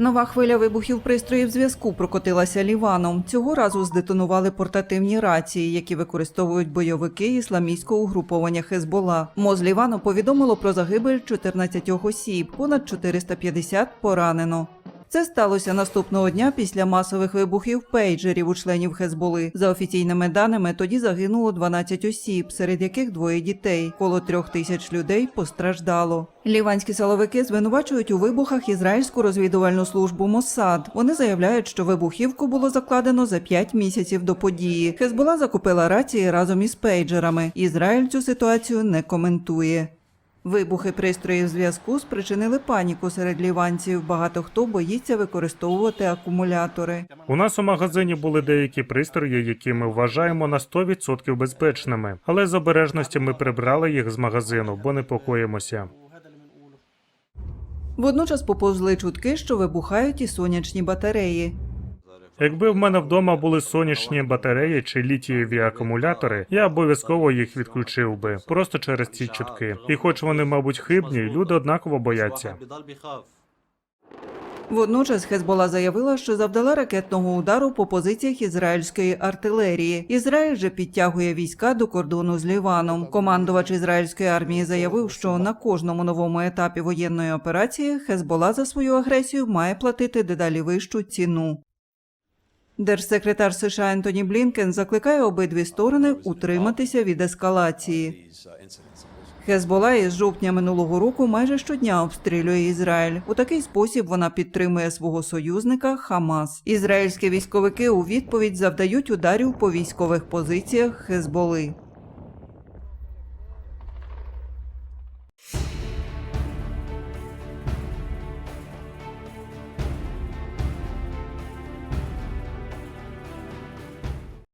Нова хвиля вибухів пристроїв зв'язку прокотилася Ліваном. Цього разу здетонували портативні рації, які використовують бойовики ісламістського угруповання Хезбола. МОЗ Лівану повідомило про загибель 14 осіб, понад 450 поранено. Це сталося наступного дня після масових вибухів пейджерів у членів Хезболи. За офіційними даними, тоді загинуло 12 осіб, серед яких двоє дітей. Коло трьох тисяч людей постраждало. Ліванські силовики звинувачують у вибухах ізраїльську розвідувальну службу Моссад. Вони заявляють, що вибухівку було закладено за 5 місяців до події. Хезбола закупила рації разом із пейджерами. Ізраїль цю ситуацію не коментує. Вибухи пристроїв зв'язку спричинили паніку серед ліванців. Багато хто боїться використовувати акумулятори. У нас у магазині були деякі пристрої, які ми вважаємо на 100% безпечними, але з обережності ми прибрали їх з магазину, бо непокоїмося. Водночас поповзли чутки, що вибухають і сонячні батареї. Якби в мене вдома були сонячні батареї чи літієві акумулятори, я обов'язково їх відключив би просто через ці чутки. І, хоч вони, мабуть, хибні, люди однаково бояться. Водночас Хезбола заявила, що завдала ракетного удару по позиціях ізраїльської артилерії. Ізраїль же підтягує війська до кордону з Ліваном. Командувач ізраїльської армії заявив, що на кожному новому етапі воєнної операції Хезбола за свою агресію має платити дедалі вищу ціну. Держсекретар США Ентоні Блінкен закликає обидві сторони утриматися від ескалації. Хезбола із жовтня минулого року майже щодня обстрілює Ізраїль. У такий спосіб вона підтримує свого союзника Хамас. Ізраїльські військовики у відповідь завдають ударів по військових позиціях Хезболи.